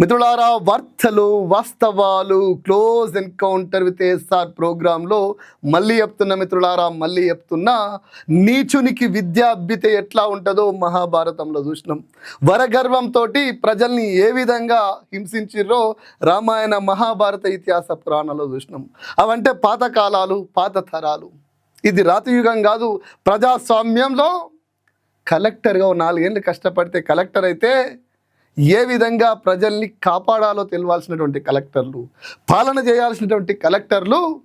మిత్రులారా వార్తలు వాస్తవాలు క్లోజ్ ఎన్కౌంటర్ విత్ ఎస్ఆర్ ప్రోగ్రాంలో మళ్ళీ చెప్తున్న మిత్రులారా మళ్ళీ చెప్తున్నా నీచునికి విద్యాభ్యత ఎట్లా ఉంటుందో మహాభారతంలో చూసినాం. వరగర్వంతో ప్రజల్ని ఏ విధంగా హింసించిర్రో రామాయణ మహాభారత ఇతిహాస పురాణాల్లో చూసినాం. అవంటే పాత కాలాలు పాత తరాలు. ఇది రాతియుగం కాదు ప్రజాస్వామ్యంలో కలెక్టర్గా నాలుగేళ్ళు కష్టపడితే కలెక్టర్ అయితే ఏ విధంగా ప్రజల్ని కాపాడాలో తెలియాల్సినటువంటి కలెక్టర్లు పాలన చేయాల్సినటువంటి కలెక్టర్లు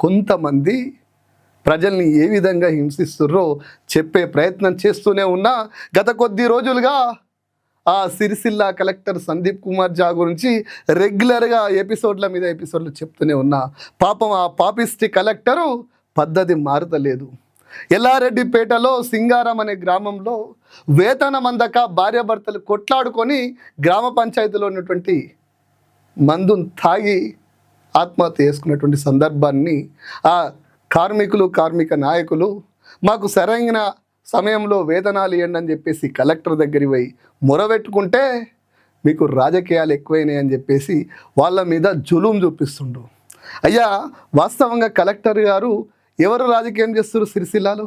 కొంతమంది ప్రజల్ని ఏ విధంగా హింసిస్తుర్రో చెప్పే ప్రయత్నం చేస్తూనే ఉన్నా గత కొద్ది రోజులుగా ఆ సిరిసిల్ల కలెక్టర్ సందీప్ కుమార్ జా గురించి రెగ్యులర్గా ఎపిసోడ్ల మీద ఎపిసోడ్లు చెప్తూనే ఉన్నా. పాపం ఆ పాపిస్టి కలెక్టరు పద్ధతి మారుతలేదు. ఎల్లారెడ్డిపేటలో సింగారం అనే గ్రామంలో వేతనం అందక భార్యాభర్తలు కొట్లాడుకొని గ్రామ పంచాయతీలో ఉన్నటువంటి మందును తాగి ఆత్మహత్య చేసుకున్నటువంటి సందర్భాన్ని ఆ కార్మికులు కార్మిక నాయకులు మాకు సరైన సమయంలో వేతనాలు ఇవ్వండి అని చెప్పేసి కలెక్టర్ దగ్గరికి పోయి మొరబెట్టుకుంటే మీకు రాజకీయాలు ఎక్కువైనాయి అని చెప్పేసి వాళ్ళ మీద జులుం చూపిస్తుండు అయ్యా వాస్తవంగా కలెక్టర్ గారు ఎవరు రాజకీయం చేస్తారు సిరిసిల్లాలో?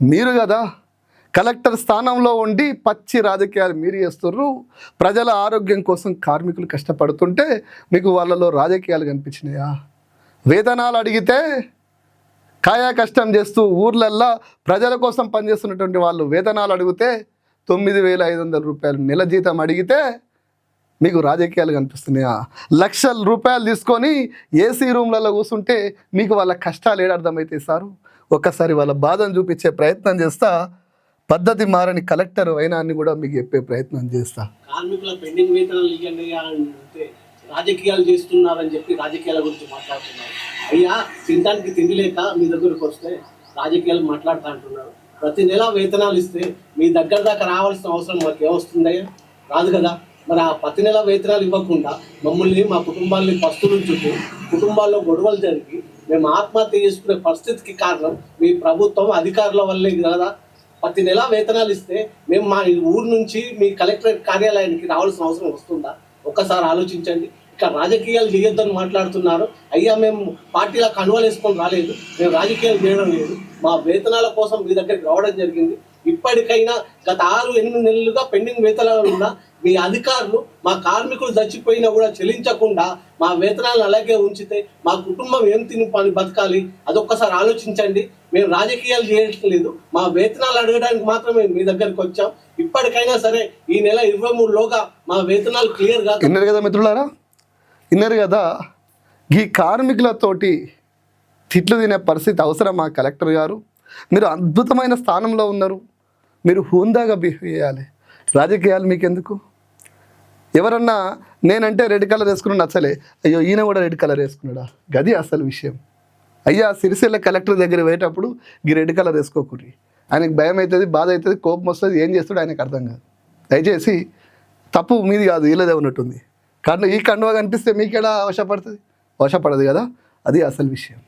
మీరు కదా. కలెక్టర్ స్థానంలో ఉండి పచ్చి రాజకీయాలు మీరు చేస్తున్నారు. ప్రజల ఆరోగ్యం కోసం కార్మికులు కష్టపడుతుంటే మీకు వాళ్ళలో రాజకీయాలు కనిపించినాయా? వేతనాలు అడిగితే కాయా కష్టం చేస్తూ ఊర్లల్లో ప్రజల కోసం పనిచేస్తున్నటువంటి వాళ్ళు వేతనాలు అడిగితే తొమ్మిది వేల ఐదు వందల రూపాయలు నెల జీతం అడిగితే మీకు రాజకీయాలు కనిపిస్తున్నాయా? లక్షల రూపాయలు తీసుకొని ఏసీ రూమ్లలో కూర్చుంటే మీకు వాళ్ళ కష్టాలు ఏడు సారు? ఒక్కసారి వాళ్ళ బాధను చూపించే ప్రయత్నం చేస్తా. పద్ధతి మారని కలెక్టర్ అయినా అని కూడా మీకు చెప్పే ప్రయత్నం చేస్తా. కార్మికుల పెండింగ్ వేతనాలు ఇవ్వండి అంటే రాజకీయాలు చేస్తున్నారని చెప్పి రాజకీయాల గురించి మాట్లాడుతున్నారు. అయ్యా తినడానికి తిండి లేక మీ దగ్గరకు వస్తే రాజకీయాలు మాట్లాడుతా అంటున్నారు. ప్రతి నెల వేతనాలు ఇస్తే మీ దగ్గర దాకా రావాల్సిన అవసరం మాకు ఏమొస్తుందయ్యా రాదు కదా. మరి ఆ ప్రతి నెల వేతనాలు ఇవ్వకుండా మమ్మల్ని మా కుటుంబాన్ని పస్తులు చుట్టూ కుటుంబాల్లో గొడవలు జరిగి మేము ఆత్మహత్య చేసుకునే పరిస్థితికి కారణం మీ ప్రభుత్వం అధికారుల వల్లే కదా? ప్రతి నెల వేతనాలు ఇస్తే మేము మా ఊరు నుంచి మీ కలెక్టరేట్ కార్యాలయానికి రావాల్సిన అవసరం వస్తుందా? ఒక్కసారి ఆలోచించండి. ఇక్కడ రాజకీయాలు చేయొద్దని మాట్లాడుతున్నారు. అయ్యా మేము పార్టీలకు కనువలు వేసుకొని రాలేదు. మేము రాజకీయాలు చేయడం లేదు. మా వేతనాల కోసం మీ దగ్గరికి రావడం జరిగింది. ఇప్పటికైనా గత ఆరు ఎనిమిది నెలలుగా పెండింగ్ వేతనాలు ఉన్న మీ అధికారులు మా కార్మికులు చచ్చిపోయినా కూడా చెల్లించకుండా మా వేతనాలను అలాగే ఉంచితే మా కుటుంబం ఏం తిని పని బతకాలి? అదొక్కసారి ఆలోచించండి. మేము రాజకీయాలు చేయట్లేదు మా వేతనాలు అడగడానికి మాత్రమే మీ దగ్గరికి వచ్చాం. ఇప్పటికైనా సరే ఈ నెల ఇరవై మూడులోగా మా వేతనాలు క్లియర్గా విన్నారు కదా మిత్రులారా? విన్నారు కదా? ఈ కార్మికులతోటి తిట్లు తినే పరిస్థితి అవసరమా కలెక్టర్ గారు? మీరు అద్భుతమైన స్థానంలో ఉన్నారు. మీరు హోందాగా బిహేవ్ చేయాలి. రాజకీయాలు మీకెందుకు? ఎవరన్నా నేనంటే రెడ్ కలర్ వేసుకున్నాడు నచ్చలే అయ్యో ఈయన కూడా రెడ్ కలర్ వేసుకున్నాడా? గది అసలు విషయం. అయ్యా సిరిసిల్ల కలెక్టర్ దగ్గర పోయేటప్పుడు ఈ రెడ్ కలర్ వేసుకోకూడదు ఆయనకి భయం అవుతుంది బాధ అవుతుంది కోపం వస్తుంది ఏం చేస్తాడు ఆయనకు అర్థం కాదు. దయచేసి తప్పు మీది కాదు వీళ్ళదే ఉన్నట్టుంది. కానీ ఈ కండువా కనిపిస్తే మీకెలా వశపడుతుంది? వశపడదు కదా? అది అసలు విషయం.